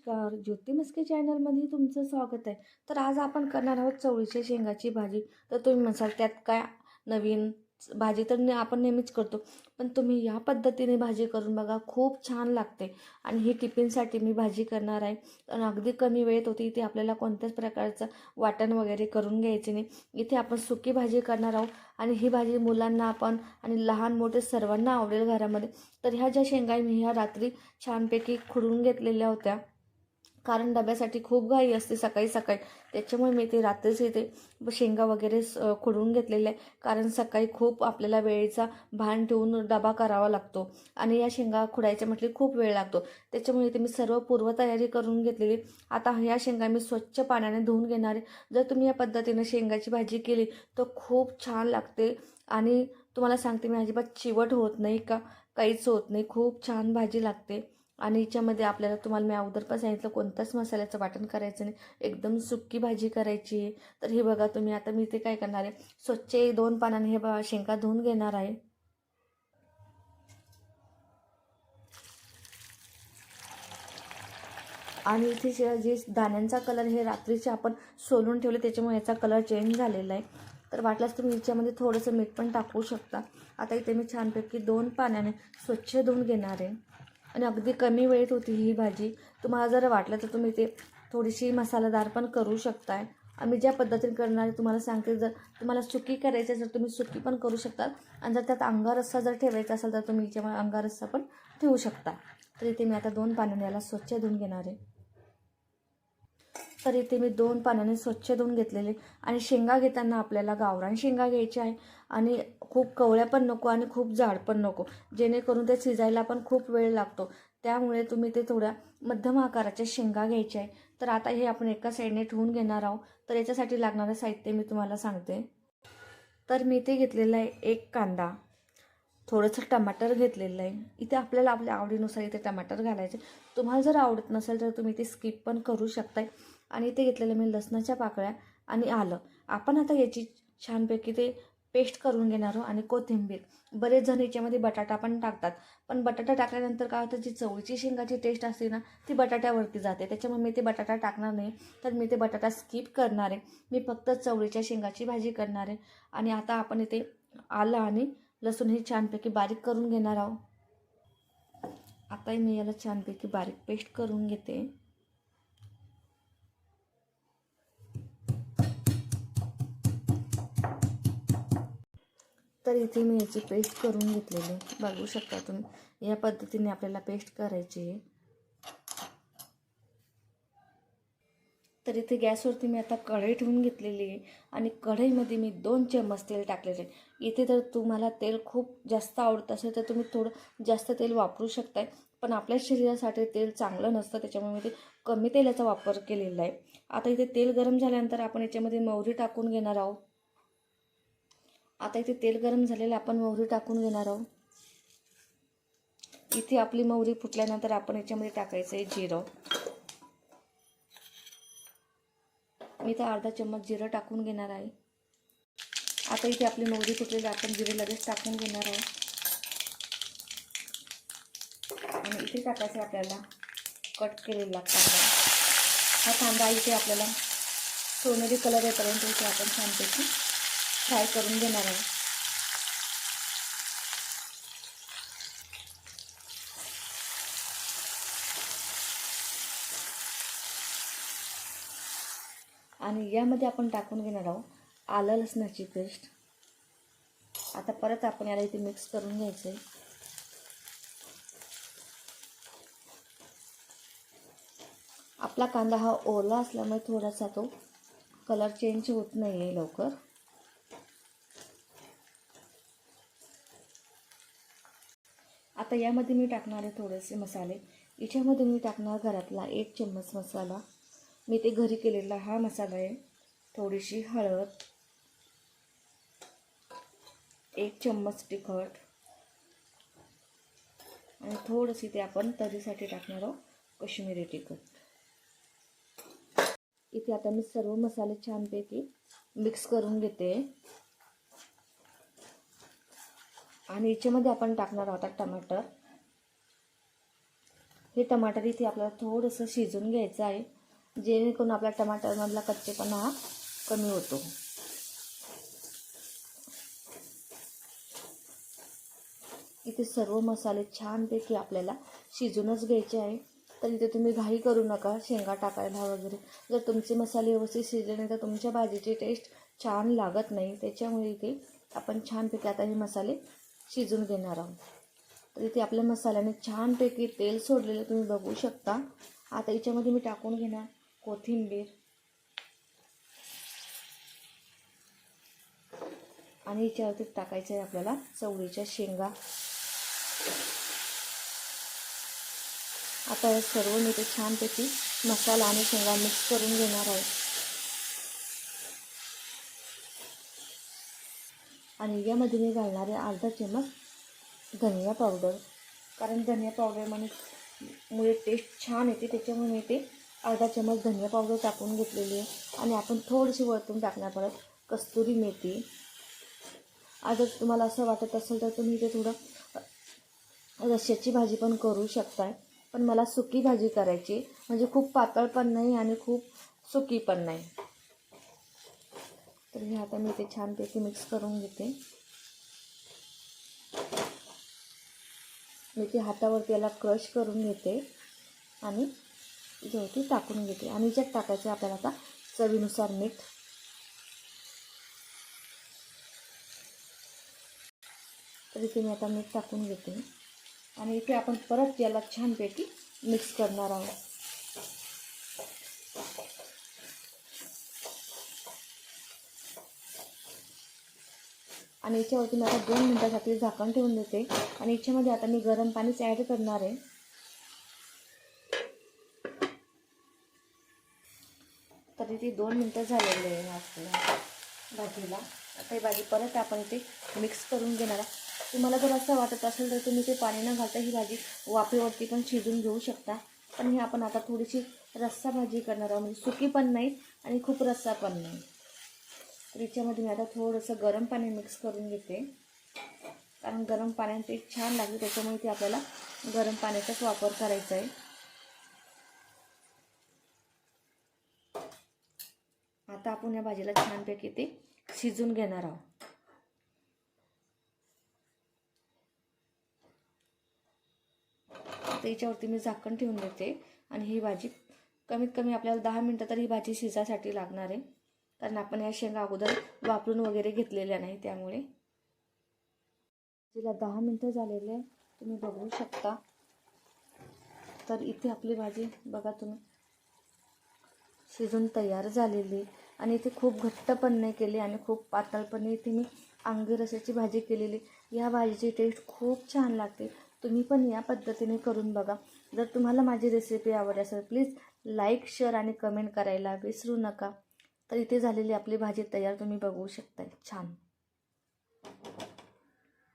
नमस्कार. ज्योती मस्के चॅनलमध्ये तुमचं स्वागत आहे. तर आज आपण करणार आहोत चवळीच्या शेंगाची भाजी. तर तुम्ही म्हणसाल त्यात काय नवीन भाजी तर ने आपण नेहमीच करतो. पण तुम्ही या पद्धतीने भाजी करून बघा खूप छान लागते. आणि ही टिफिनसाठी मी भाजी करणार आहे. आणि अगदी कमी वेळेत होती इथे आपल्याला कोणत्याच प्रकारचं वाटण वगैरे करून घ्यायचे नाही. इथे आपण सुकी भाजी करणार आहोत. आणि ही भाजी मुलांना आपण आणि लहान मोठे सर्वांना आवडेल घरामध्ये. तर ह्या ज्या शेंगा मी ह्या रात्री छानपैकी खुडून घेतलेल्या होत्या. कारण डब्यासाठी खूप घाई असते सकाळी सकाळी. त्याच्यामुळे मी ते रात्रीच इथे शेंगा वगैरे स- खुडून घेतलेले आहे कारण सकाळी खूप आपल्याला वेळेचा भान ठेवून डबा करावा लागतो. आणि या शेंगा खुडायच्या म्हटली खूप वेळ लागतो. त्याच्यामुळे इथे मी सर्व पूर्वतयारी करून घेतलेली आता ह्या शेंगा मी स्वच्छ पाण्याने धुवून घेणार आहे. जर तुम्ही या पद्धतीने शेंगाची भाजी केली तर खूप छान लागते. आणि तुम्हाला सांगते मी अजिबात चिवट होत नाही का? काहीच होत नाही. खूप छान भाजी लागते. आणि याच्यामध्ये आपल्याला तुम्हाला मी अगोदर पण सांगितलं कोणताच मसाल्याचं वाटण करायचं नाही. एकदम सुक्की भाजी करायची. आहे तर हे बघा तुम्ही आता मी ते काय करणार आहे? स्वच्छ दोन पानाने हे बघा शेंगा धुवून घेणार आहे. आणि इथे जे जे दाण्यांचा कलर हे रात्रीचे आपण सोलून ठेवले त्याच्यामुळे याचा कलर चेंज झालेला आहे. तर वाटल्यास तुम्ही याच्यामध्ये थोडंसं मीठ पण टाकू शकता. आता इथे मी छानपैकी दोन पाण्याने स्वच्छ धुवून घेणार आहे. आणि अगदी कमी वेळेत होती ही भाजी. तुम्हाला जर वाटलं तर तुम्ही ते थोडीशी मसालेदार पण करू शकताय. आम्ही ज्या पद्धतीने करणार तुम्हाला सांगते जर तुम्हाला सुकी करायची असेल तर तुम्ही सुकी पण करू शकता. आणि जर त्यात अंगारस्सा जर ठेवायचा असेल तर तुम्ही याच्यामध्ये अंगा रस्सा पण ठेवू शकता. तर इथे मी आता दोन पाण्याला स्वच्छ धुवून घेणार आहे. तर इथे मी दोन पाण्याने स्वच्छ धुवून घेतलेले. आणि शेंगा घेताना आपल्याला गावरान शेंगा घ्यायच्या आहे. आणि खूप कवळ्या पण नको आणि खूप जाड पण नको. जेणेकरून ते शिजायला पण खूप वेळ लागतो. त्यामुळे तुम्ही ते थोड्या मध्यम आकाराच्या शेंगा घ्यायच्या आहे. तर आता हे आपण एका साईडने ठेवून घेणार आहोत. तर याच्यासाठी लागणारं साहित्य मी तुम्हाला सांगते. तर मी इथे घेतलेलं आहे एक कांदा. थोडंसं टमाटर घेतलेलं आहे. इथे आपल्याला आपल्या आवडीनुसार इथे टमाटर घालायचे. तुम्हाला जर आवडत नसेल तर तुम्ही ते स्किप पण करू शकताय. आणि इथे घेतलेलं मी लसणाच्या पाकळ्या आणि आलं. आपण आता याची छानपैकी ते पेस्ट करून घेणार आहोत आणि कोथिंबीर. बरेच जण याच्यामध्ये बटाटा पण टाकतात. पण बटाटा टाकल्यानंतर काय होतं जी चवळीची शेंगाची टेस्ट असते ना ती बटाट्यावरती जाते. त्याच्यामुळे मी ते बटाटा टाकणार नाही तर मी ते बटाटा स्किप करणार आहे. मी फक्त चवळीच्या शेंगाची भाजी करणार आहे. आणि आता आपण इथे आलं आणि लसूण हे छानपैकी बारीक करून घेणार आहोत. आता मी याला छानपैकी बारीक पेस्ट करून घेते. तर इथे मी याची पेस्ट करून घेतलेली आहे. बघू शकता तुम्ही या पद्धतीने आपल्याला पेस्ट करायची आहे. तर इथे गॅसवरती मी आता कढई ठेवून घेतलेली आहे आणि कढईमध्ये मी दोन चम्मच तेल टाकलेले इथे जर तुम्हाला तेल खूप जास्त आवडत असेल तर तुम्ही थोडं जास्त तेल वापरू शकताय पण आपल्या शरीरासाठी तेल चांगलं नसतं त्याच्यामुळे मी ते कमी तेलाचा वापर केलेला आहे. आता इथे तेल गरम झाल्यानंतर आपण याच्यामध्ये मोहरी टाकून घेणार आहोत. आता इथे तेल गरम झालेलं आपण मोहरी टाकून घेणार आहोत. इथे आपली मोहरी फुटल्यानंतर आपण याच्यामध्ये टाकायचं आहे जिरं. मी तर अर्धा चम्मच जिरं टाकून घेणार आहे. आता इथे आपली मोहरी फुटलेली आपण जिरे लगेच टाकून घेणार आहोत. आणि इथे टाकायचं आहे आपल्याला कट केलेला कांदा. हा कांदा इथे आपल्याला सोनेरी कलर येईपर्यंत इथे आपण छानपैकी फ्राय करून घेणार आहे. आणि यामध्ये आपण टाकून घेणार आहोत आलं लसणाची पेस्ट. आता परत आपण याला इथे मिक्स करून घ्यायचं आहे आपला कांदा हा ओला असल्यामुळे थोडासा तो कलर चेंज होत नाही आहे लवकर. आता यामध्ये मी टाकणार आहे थोडेसे मसाले. याच्यामध्ये मी टाकणार घरातला एक चम्मच मसाला. मी ते घरी केलेला हा मसाला आहे. थोडीशी हळद. एक चम्मच तिखट. आणि थोडंशी ते आपण तरीसाठी टाकणार आहोत कश्मीरी तिखट. इथे आता मी सर्व मसाले छानपैकी मिक्स करून घेते. आणि याच्यामध्ये आपण टाकणार आहोत टमाटर. हे टमाटर इथे आपल्याला थोडंसं शिजून घ्यायचं आहे जेणेकरून आपल्या टमाटरमधला कच्चेपणा हा कमी होतो. इथे सर्व मसाले छानपैकी आपल्याला शिजूनच घ्यायचे आहे. तर इथे तुम्ही घाई करू नका शेंगा टाकायला वगैरे. जर तुमचे मसाले व्यवस्थित शिजले नाही तर तुमच्या भाजीची टेस्ट छान लागत नाही. त्याच्यामुळे इथे आपण छानपैकी आता हे मसाले शिजून घेणार आहोत. तर इथे आपल्या मसाल्याने छानपैकी तेल सोडलेलं तुम्ही बघू शकता. आता याच्यामध्ये मी टाकून घेणार कोथिंबीर. आणि याच्यावरती टाकायचं आहे आपल्याला चवळीच्या शेंगा. आता हे सर्व मी ते छानपैकी मसाला आणि शेंगा मिक्स करून घेणार आहे. आणि यामध्ये मी घालणार आहे अर्धा चमच धनिया पावडर. कारण धनिया पावडरमुळे मुळे टेस्ट छान येते त्याच्यामुळे मी ते अर्धा चमच धनिया पावडर टाकून घेतलेली आहे. आणि आपण थोडीशी वरतून टाकणार परत कस्तुरी मेथी. आज तुम्हाला असं वाटत असेल तर तुम्ही इथे थोडं रश्श्याची भाजी पण करू शकताय. पण मला सुकी भाजी करायची म्हणजे खूप पातळ पण नाही आणि खूप सुकी पण नाही. तर हे आता मी ते छानपैकी मिक्स करून घेते. मी ते हातावरती याला क्रश करून घेते आणि जेवढी टाकून घेते. आणि ज्यात टाकायचं आपल्याला आता चवीनुसार मीठ. तर इथे मी आता मीठ टाकून घेते. आणि इथे आपण परत याला छानपैकी मिक्स करणार आहोत. आणि याच्यावरती मी आता दोन मिनटासाठी झाकण ठेवून देते. आणि याच्यामध्ये आता मी गरम पाणीच ॲड करणार आहे. तर इथे दोन मिनटं झालेली आहे आपल्या भाजीला. आता ही भाजी परत आपण इथे मिक्स करून घेणार आहे. तुम्हाला जर असं वाटत असेल तर तुम्ही ते पाणी न घालता ही भाजी वाफेवरती पण शिजून घेऊ शकता. पण ही आपण आता थोडीशी रस्सा भाजी करणार आहोत. म्हणजे सुकी पण नाही आणि खूप रस्सा पण नाही. तर याच्यामध्ये मी आता थोडंसं गरम पाणी मिक्स करून घेते. कारण गरम पाण्याने ते छान लागते त्याच्यामुळे ते आपल्याला गरम पाण्याचाच वापर करायचा आहे. आता आपण या भाजीला छानपैकी ते शिजून घेणार आहोत. त्याच्यावरती याच्यावरती मी झाकण ठेवून देते आणि ही भाजी कमीत कमी आपल्याला दहा मिनटं तर ही भाजी शिजायसाठी लागणार आहे. कारण आपण या शेंगा अगोदर वापरून वगैरे घेतलेल्या नाही त्यामुळे. तिला दहा मिनटं झालेले आहे. तुम्ही बघू शकता. तर इथे आपली भाजी बघा तुम्ही. शिजून तयार झालेली आणि इथे खूप घट्ट पण नाही केली आणि खूप पातळपणे इथे मी अंगी रसाची भाजी केलेली या भाजीची टेस्ट खूप छान लागते. तुम्ही पण या पद्धतीने करून बघा. जर तुम्हाला माझी रेसिपी आवडली असेल प्लीज लाईक शेअर आणि कमेंट करायला विसरू नका. तर इथे झालेली आपली भाजी तयार तुम्ही बघू शकताय. छान.